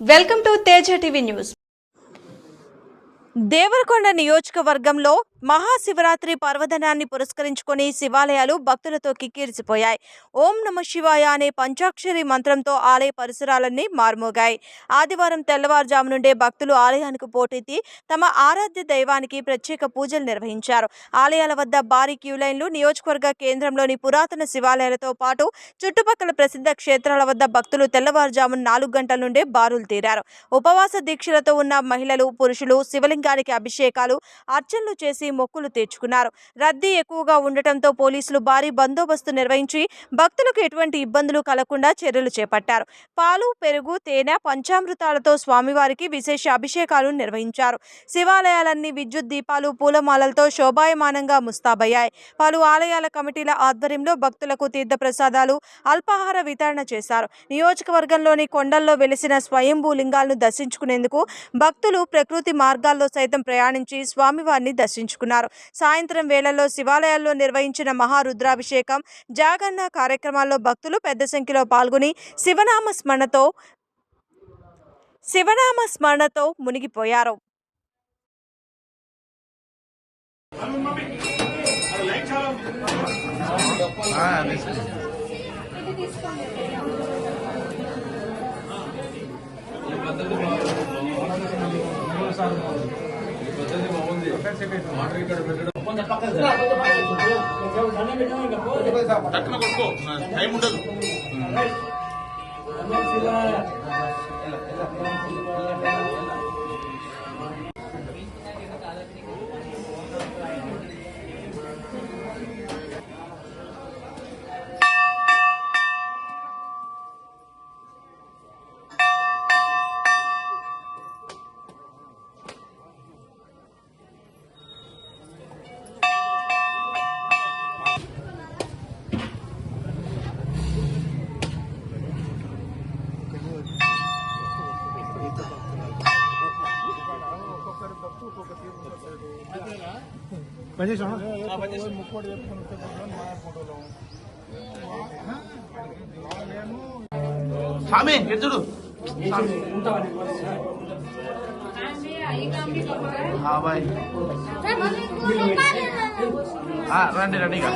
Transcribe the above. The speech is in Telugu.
Welcome to Teja TV news. Devarakonda నియోజకవర్గంలో మహాశివరాత్రి పర్వదనాన్ని పురస్కరించుకొని శివాలయాలు భక్తులతో కిక్కిరిసిపోయాయి. ఓం నమ శివాయ అనే పంచాక్షరి మంత్రంతో ఆలయ పరిసరాలన్నీ మార్మోగాయి. ఆదివారం తెల్లవారుజాము నుండే భక్తులు ఆలయానికి పోటెత్తి తమ ఆరాధ్య దైవానికి ప్రత్యేక పూజలు నిర్వహించారు. ఆలయాల వద్ద భారీ క్యూ లైన్లు నియోజకవర్గ కేంద్రంలోని పురాతన శివాలయాలతో పాటు చుట్టుపక్కల ప్రసిద్ధ క్షేత్రాల వద్ద భక్తులు తెల్లవారుజామున నాలుగు గంటల నుండే బారులు తీరారు. ఉపవాస దీక్షలతో ఉన్న మహిళలు పురుషులు శివలింగానికి అభిషేకాలు అర్చనలు చేసి మొక్కులు తీర్చుకున్నారు. రద్దీ ఎక్కువగా ఉండటంతో పోలీసులు భారీ బందోబస్తు నిర్వహించి భక్తులకు ఎటువంటి ఇబ్బందులు కలగకుండా చర్యలు చేపట్టారు. పాలు పెరుగు తేనె పంచామృతాలతో స్వామివారికి విశేష అభిషేకాలు నిర్వహించారు. శివాలయాలన్నీ విద్యుత్ దీపాలు పూలమాలలతో శోభాయమానంగా ముస్తాబయ్యాయి. పలు ఆలయాల కమిటీల ఆధ్వర్యంలో భక్తులకు తీర్థప్రసాదాలు అల్పాహార వితరణ చేశారు. నియోజకవర్గంలోని కొండల్లో వెలిసిన స్వయంభూ లింగాలను దర్శించుకునేందుకు భక్తులు ప్రకృతి మార్గాల్లో సైతం ప్రయాణించి స్వామివారిని దర్శించుకున్నారు. సాయంత్రం వేళల్లో శివాలయాల్లో నిర్వహించిన మహారుద్రాభిషేకం జాగరణ కార్యక్రమాల్లో భక్తులు పెద్ద సంఖ్యలో పాల్గొని శివనామ స్మరణతో శివనామ స్మరణతో మునిగిపోయారు. టక్కున కొట్టుకో టైం ఉండదు స్వామి ఎదుడు రండి రండి ఇక.